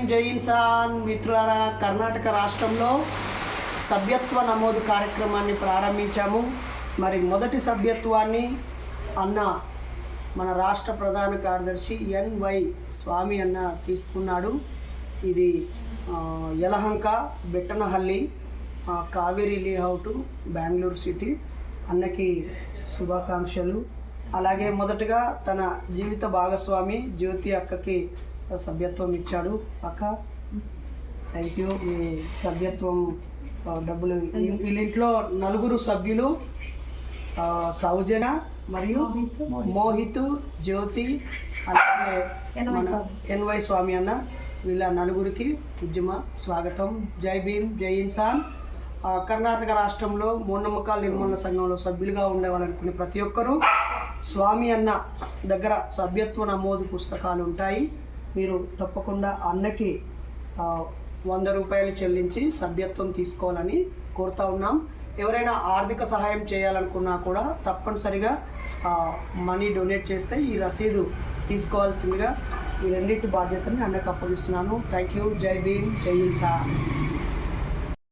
భీమ్ జై ఇన్సాన్ మిత్రులారా కర్ణాటక రాష్ట్రంలో సభ్యత్వ నమోదు కార్యక్రమాన్ని ప్రారంభించాము. మరి మొదటి సభ్యత్వాన్ని అన్న మన రాష్ట్ర ప్రధాన కార్యదర్శి ఎన్వై స్వామి అన్న తీసుకున్నాడు. ఇది యలహంక బెట్టనహల్లి కావేరీ లేఅవుట్ బెంగళూరు సిటీ. అన్నకి శుభాకాంక్షలు. అలాగే మొదటగా తన జీవిత భాగస్వామి జ్యోతి అక్కకి సభ్యత్వం ఇచ్చాడు. అక్క థ్యాంక్ యూ మీ సభ్యత్వం డబ్బులు ఈ- వీళ్ళ ఇంట్లో నలుగురు సభ్యులు సౌజన మరియు మోహిత్. జ్యోతి అలాగే ఎన్వై స్వామి. అన్న వీళ్ళ నలుగురికి ఉద్యమ స్వాగతం. జై భీమ్ జై ఇన్సాన్. కర్ణాటక రాష్ట్రంలో మూఢనమ్మకాల నిర్మూలన సంఘంలో సభ్యులుగా ఉండేవాలనుకునే ప్రతి ఒక్కరూ స్వామి అన్న దగ్గర సభ్యత్వ నమోదు పుస్తకాలు ఉంటాయి మీరు తప్పకుండా అన్నకి వంద రూపాయలు చెల్లించి సభ్యత్వం తీసుకోవాలని కోరుతా ఉన్నాం. ఎవరైనా ఆర్థిక సహాయం చేయాలనుకున్నా కూడా తప్పనిసరిగా మనీ డొనేట్ చేస్తే ఈ రసీదు తీసుకోవాల్సిందిగా ఈ రెండింటి బాధ్యతని అన్నకు అప్పగిస్తున్నాను. థ్యాంక్ యూ జై భీమ్. జై ఇన్సా